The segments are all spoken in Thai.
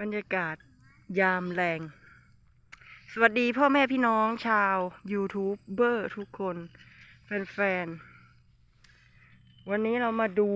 บรรยากาศยามแรง สวัสดีพ่อแม่พี่น้องชาวยูทูบเบอร์ทุกคน แฟนๆ วันนี้เรามาดู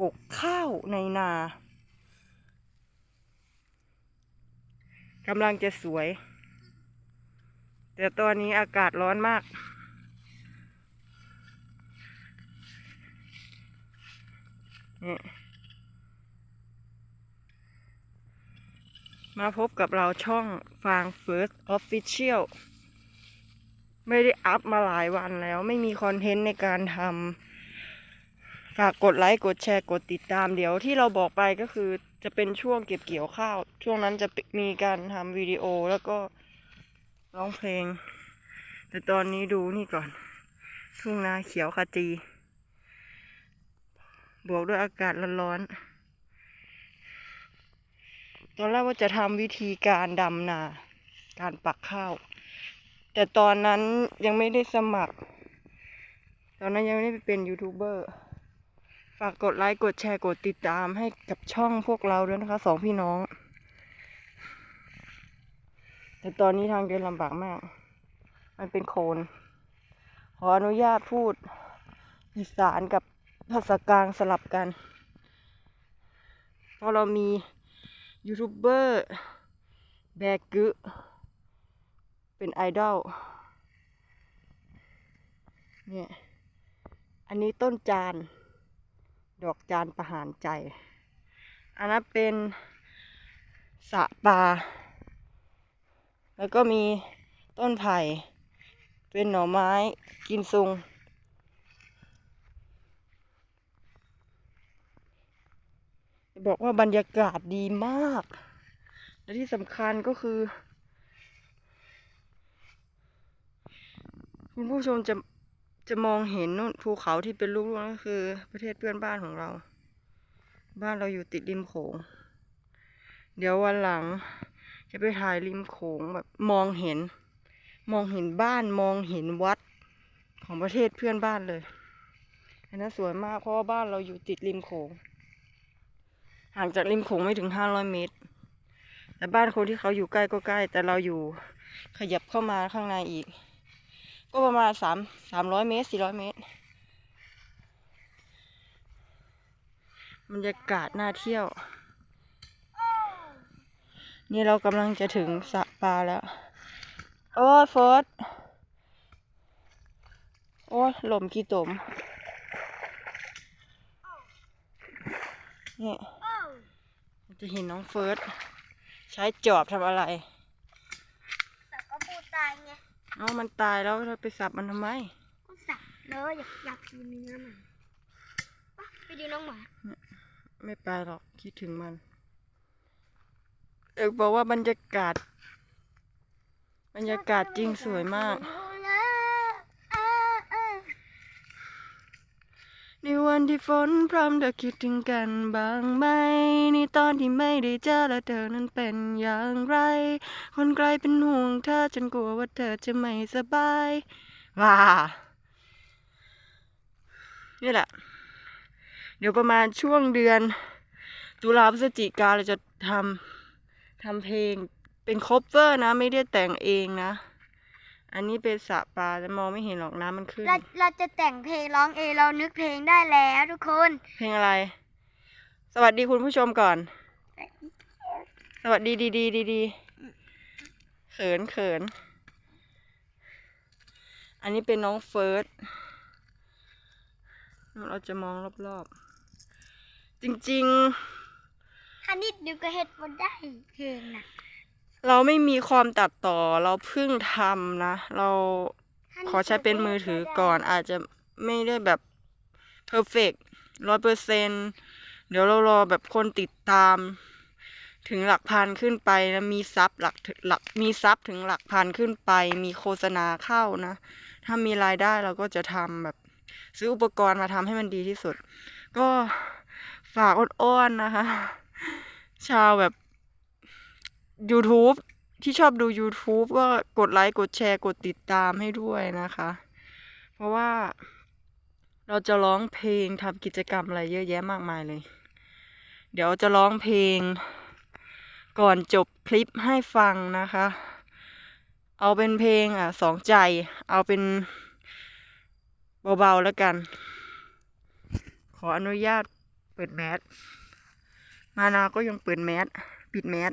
กกข้าวในนากำลังจะสวย แต่ตอนนี้อากาศร้อนมากนี่ มาพบกับเราช่องฟาง First Official ไม่ได้อัพมาหลายวันแล้ว ไม่มีคอนเทนต์ในการทำฝากกดไลค์ กดแชร์ กดติดตามเดี๋ยวที่เราบอกไปก็คือจะเป็นช่วงเก็บเกี่ยวข้าว ช่วงนั้นจะมีการทำวิดีโอแล้วก็ร้องเพลง แต่ตอนนี้ดูนี่ก่อน ทุ่งนาเขียวขจี บวกด้วยอากาศร้อนๆ ตอนแรกว่าจะทำวิธีการดำนา การปักข้าว แต่ตอนนั้นยังไม่ได้สมัคร ตอนนั้นยังไม่ได้เป็นยูทูบเบอร์ ฝากกดไลค์ กดแชร์ กดติดตามให้กับช่องพวกเราด้วยนะคะสองพี่น้อง แต่ตอนนี้ทางเดินลำบากมาก มันเป็นโคลนขออนุญาตพูดอีสานกับภาษากลางสลับกัน เพราะเรามี ยูทูบเบอร์แบกึเป็นไอดอลเนี่ยอันนี้ต้นจาน ดอกจานประหารใจ อันนั้นเป็นสะปลา แล้วก็มีต้นไผ่ เป็นหน่อไม้กินซุง บอกว่าบรรยากาศดีมาก และที่สำคัญก็คือ คุณผู้ชมจะจะมองเห็นนู่นภูเขาที่เป็นลูกๆนั่นก็คือ ประเทศเพื่อนบ้านของเรา บ้านเราอยู่ติดริมโขง เดี๋ยววันหลัง จะไปถ่ายริมโขงแบบมองเห็น มองเห็นบ้านมองเห็นวัดของประเทศเพื่อนบ้านเลย อันนั้นสวยมากเพราะว่าบ้านเราอยู่ติดริมโขง ห่างจากริมโขงไม่ถึงห้าร้อยเมตร แต่บ้านคนที่เขาอยู่ใกล้ก็ใกล้ แต่เราอยู่ขยับเข้ามาข้างในอีก ก็ประมาณสามสามร้อยเมตรสี่ร้อยเมตรบรรยากาศน่าเที่ยว นี่เรากำลังจะถึงสะปลาแล้ว โอ้ยโฟดโอ้ยหล่มกี่ตมนี่ จะเห็นน้องเฟิร์สใช้จอบทำอะไร แต่ก็ปูตายไงเอ้ามันตายแล้วเราไปสับมันทำไม ก็สับเลยอยากอยากกินเนื้อมันปะไปดูน้องหมา ไม่ไปหรอกคิดถึงมัน เอกบอกว่าบรรยากาศ บรรยากาศจริงสวยมาก ในวันที่ฝนพรำเธอคิดถึงกันบ้างไหม ในตอนที่ไม่ได้เจอแล้วเธอนั้นเป็นอย่างไร คนไกลเป็นห่วงเธอจนกลัวว่าเธอจะไม่สบายว้านี่แหละ เดี๋ยวประมาณช่วงเดือน ตุลาพฤศจิกาเราจะทำทำเพลงเป็นคอเวอร์นะ ไม่ได้แต่งเองนะ อันนี้เป็นสระปลาแต่มองไม่เห็นหรอกน้ำมันขึ้น เราเราจะแต่งเพลงร้องเองเรานึกเพลงได้แล้วทุกคนเพลงอะไร สวัสดีคุณผู้ชมก่อน สวัสดีดีดีดีดีเขินเขิน อันนี้เป็นน้องเฟิร์สเราจะมองรอบๆ จริงถ้านิดเดียวก็เฮ็ดบ่ได้เพลงน่ะๆ เราไม่มีความตัดต่อเราเพิ่งทำนะ เราขอใช้เป็นมือถือก่อนอาจจะไม่ได้แบบเพอร์เฟกร้อยเปอร์เซนเดี๋ยวเรารอแบบคนติดตาม ถึงหลักพันขึ้นไปนะมีซับหลักถึงหลักมีซับถึงหลักพันขึ้นไป มีโฆษณาเข้านะ ถ้ามีรายได้เราก็จะทำแบบ ซื้ออุปกรณ์มาทำให้มันดีที่สุด ก็ฝากอ้อนๆนะคะ ชาวแบบ YouTube ที่ชอบดู YouTube ก็กดไลค์ กดแชร์ กดติดตามให้ด้วยนะคะ เพราะว่าเราจะร้องเพลงทำกิจกรรมอะไรเยอะแยะมากมายเลย เดี๋ยวจะร้องเพลง ก่อนจบคลิปให้ฟังนะคะ เอาเป็นเพลงอะสองใจ เอาเป็นเบาๆแล้วกัน ขออนุญาตเปิดแมส มานาก็ยังเปิดแมส ปิดแมส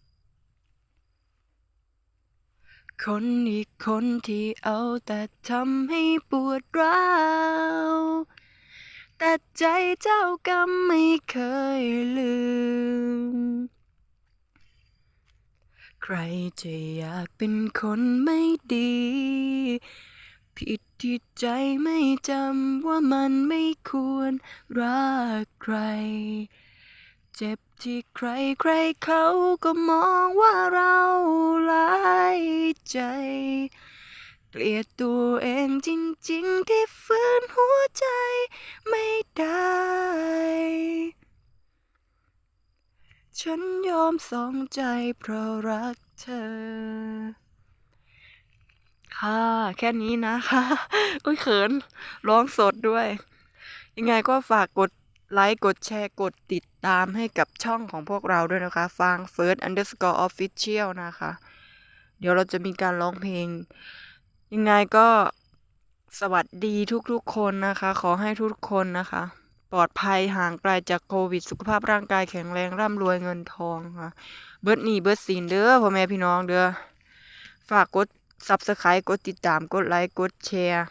คนอีกคนที่เอาแต่ทำให้ปวดร้าวแต่ใจเจ้ากรรมไม่เคยลืม ใครจะอยากเป็นคนไม่ดี ผิดที่ใจไม่จำว่ามันไม่ควรรักใคร เจ็บ ที่ใครใครเขาก็มองว่าเราหลายใจ เกลียดตัวเองจริงๆ ที่ฝืนหัวใจไม่ได้ ฉันยอมสองใจเพราะรักเธอ ค่ะ แค่นี้นะคะ อุ้ยเขิน ร้องสดด้วย ยังไงก็ฝากกด ไลค์ กดแชร์ กดติดตามให้กับช่องของพวกเราด้วยนะคะ ฟัง first underscore official นะคะ เดี๋ยวเราจะมีการร้องเพลง ยังไงก็สวัสดีทุกๆคนนะคะ ขอให้ทุกคนนะคะ ปลอดภัยห่างไกลจากโควิด สุขภาพร่างกายแข็งแรงร่ำรวยเงินทองค่ะ เบิร์ดหนี่เบิร์ดซีนเด้อพ่อแม่พี่น้องเด้อ ฝากกด subscribe กดติดตาม กดไลค์ กดแชร์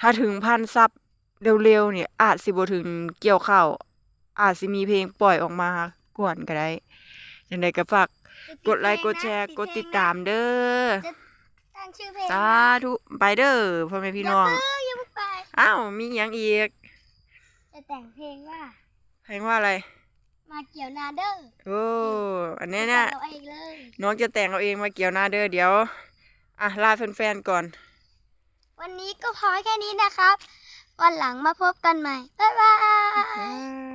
ถ้าถึงพันซับ เร็วๆเนี่ยอาจสิบ่ถึงเกี่ยวข้าวอาจสิมีเพลงปล่อยออกมาก่อนก็ได้ยังไงก็ฝากกดไลค์กดแชร์กดติดตามเด้อตั้งชื่อเพลงสาธุไปเด้อพ่อแม่พี่น้องเอออย่าเพิ่งไปอ้าวมีหยังอีกจะแต่งเพลงว่า เพลงว่าอะไร มาเกี่ยวนาเด้อโอ้อันนี้เนี่ยเราเองเลยน้องจะแต่งเอาเองมาเกี่ยวหน้าเด้อเดี๋ยว อะลาแฟนๆก่อน วันนี้ก็พอแค่นี้นะครับ วันหลังมาพบกันใหม่ บ๊ายบาย